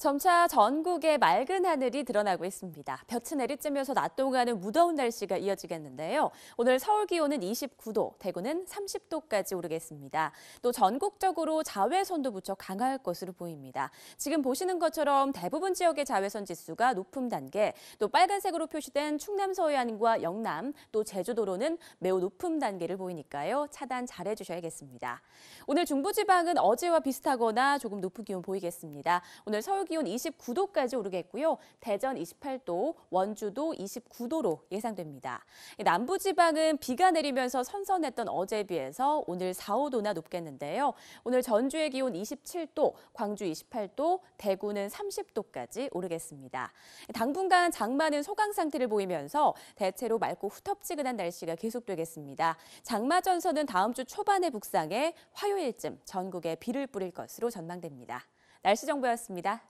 점차 전국에 맑은 하늘이 드러나고 있습니다. 볕이 내리쬐면서 낮 동안은 무더운 날씨가 이어지겠는데요. 오늘 서울 기온은 29도, 대구는 30도까지 오르겠습니다. 또 전국적으로 자외선도 무척 강할 것으로 보입니다. 지금 보시는 것처럼 대부분 지역의 자외선 지수가 높음 단계, 또 빨간색으로 표시된 충남 서해안과 영남, 또 제주도로는 매우 높음 단계를 보이니까요. 차단 잘 해주셔야겠습니다. 오늘 중부지방은 어제와 비슷하거나 조금 높은 기온 보이겠습니다. 오늘 서울 기온 29도까지 오르겠고요. 대전 28도, 원주도 29도로 예상됩니다. 남부지방은 비가 내리면서 선선했던 어제에 비해서 오늘 4, 5도나 높겠는데요. 오늘 전주의 기온 27도, 광주 28도, 대구는 30도까지 오르겠습니다. 당분간 장마는 소강 상태를 보이면서 대체로 맑고 후텁지근한 날씨가 계속되겠습니다. 장마 전선은 다음 주 초반에 북상해 화요일쯤 전국에 비를 뿌릴 것으로 전망됩니다. 날씨 정보였습니다.